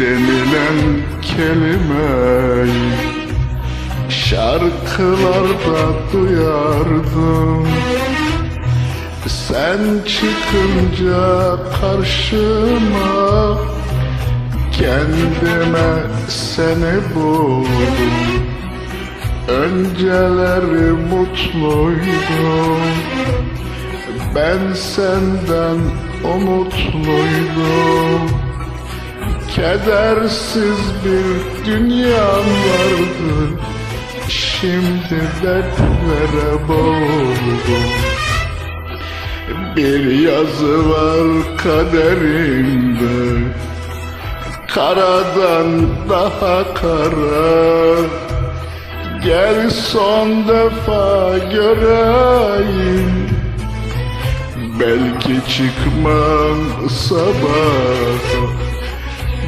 edilen kelimeyi Şarkılarda duyardım. Sen çıkınca karşıma Kendime seni buldum. Önceleri mutluydum. Ben senden umutluydum Kedersiz bir dünyam vardı Şimdi dertlere boğuldum. Bir yazı var kaderimde. Karadan daha kara. Gel son defa göreyim. Belki çıkmam sabah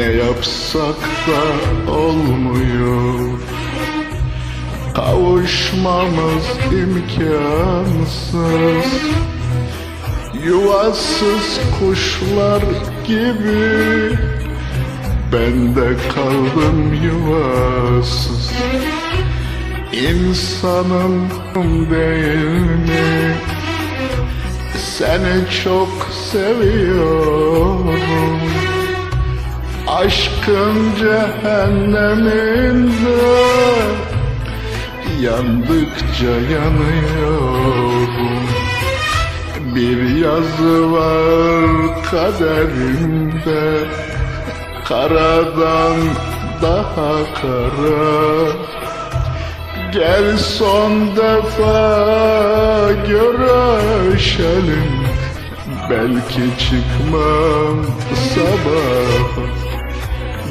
Ne yapsak da olmuyor. Kavuşmamız imkansız. Yuvasız kuşlar gibi. Ben de kaldım yuvasız. İnsanım değil mi? Seni çok seviyorum Aşkın cehenneminde Yandıkça yanıyorum Bir yazı var kaderimde Karadan daha kara. Gel son defa görüşelim Belki çıkmam sabah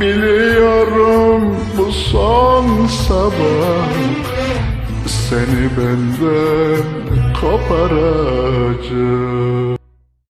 Biliyorum bu son sabah. Seni benden koparacak